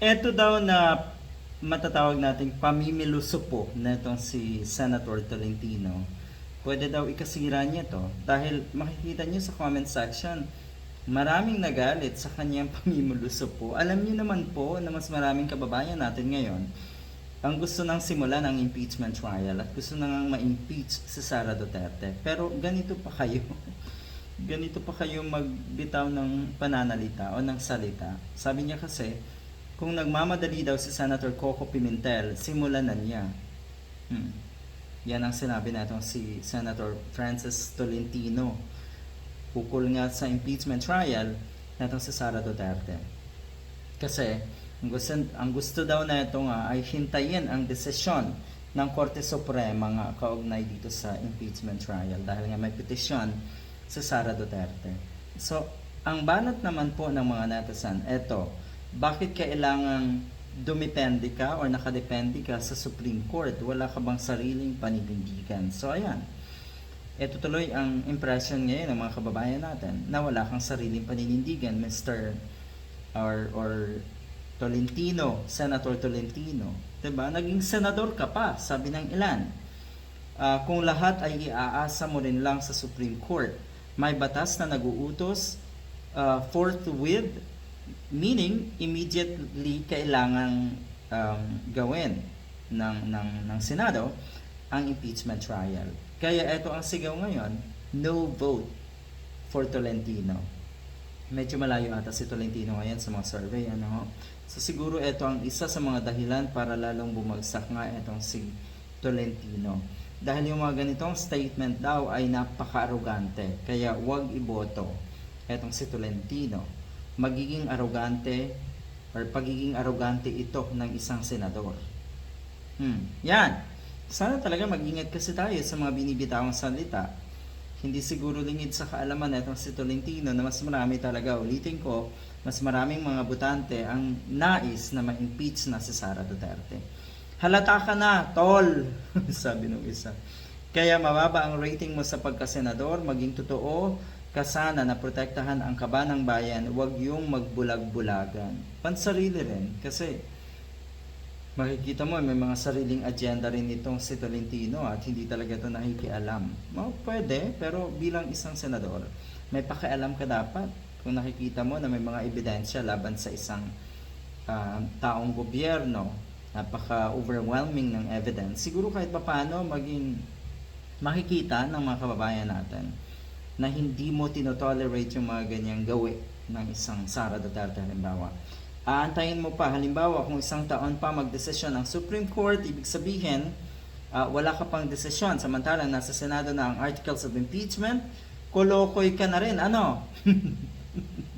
Ito daw na matatawag nating pamimiluso po na itong si Senator Tolentino. Pwede daw ikasira niya to dahil makikita niyo sa comment section, maraming nagalit sa kanyang pamimiluso po. Alam niyo naman po na mas maraming kababayan natin ngayon ang gusto nang simulan ang impeachment trial at gusto nang ma-impeach si Sara Duterte. Pero ganito pa kayo. ganito pa kayo magbitaw ng pananalita o ng salita. Sabi niya kasi, kung nagmamadali daw si Senator Coco Pimentel, simulan na niya. Hmm. Yan ang sinabi natong si Senator Francis Tolentino. Ukol nga sa impeachment trial natong si Sara Duterte. Kasi ang gusto, ang gusto daw na ito nga ay hintayin ang desisyon ng Korte Suprema nga kaugnay dito sa impeachment trial dahil nga may petisyon sa Sara Duterte. So, ang banat naman po ng mga netizen, eto, bakit kailangan dumipende ka o nakadepende ka sa Supreme Court? Wala ka bang sariling paninindigan? So, ayan. Ito tuloy ang impression ngayon ng mga kababayan natin na wala kang sariling paninindigan, Mr. or, or Tolentino, Senator Tolentino. 'Di ba? Naging senador ka pa, sabi ng ilan. Ah, kung lahat ay iaasa mo rin lang sa Supreme Court, may batas na naguutos ah, forthwith, meaning immediately kailangang um, gawin ng, ng, ng Senado ang impeachment trial. Kaya ito ang sigaw ngayon, no vote for Tolentino medyo malayo ata si Tolentino ngayon sa mga survey ano. So siguro ito ang isa sa mga dahilan para lalong bumagsak nga itong si Tolentino. Dahil yung mga ganitong statement daw ay napaka-arrogante. Kaya wag iboto etong si Tolentino. Magiging arrogante or pagiging arrogante ito ng isang senador. Hmm. Yan. Sana talaga mag-ingat kasi tayo sa mga binibitawang salita hindi siguro lingid sa kaalaman itong si Tolentino na mas marami talaga, ulitin ko, mas maraming mga butante ang nais na ma-impeach na si Sara Duterte. Halata ka na, tol, sabi nung isa. Kaya mababa ang rating mo sa pagkasenador, maging totoo ka sana na protektahan ang kaba ng bayan, huwag yung magbulag-bulagan. Pansarili rin, kasi makikita mo may mga sariling agenda rin itong si Tolentino at hindi talaga ito nakikialam. No, pwede, pero bilang isang senador, may pakialam ka dapat kung nakikita mo na may mga ebidensya laban sa isang ah, taong gobyerno, napaka-overwhelming ng evidence. Siguro kahit paano maging makikita ng mga kababayan natin na hindi mo tinotolerate yung mga ganyang gawi ng isang Sara Duterte halimbawa. Aantayin mo pa, halimbawa kung isang taon pa magdesisyon ang Supreme Court, ibig sabihin, ah, wala ka pang desisyon, samantalang nasa Senado na ang Articles of Impeachment, kolokoy ka na rin, ano?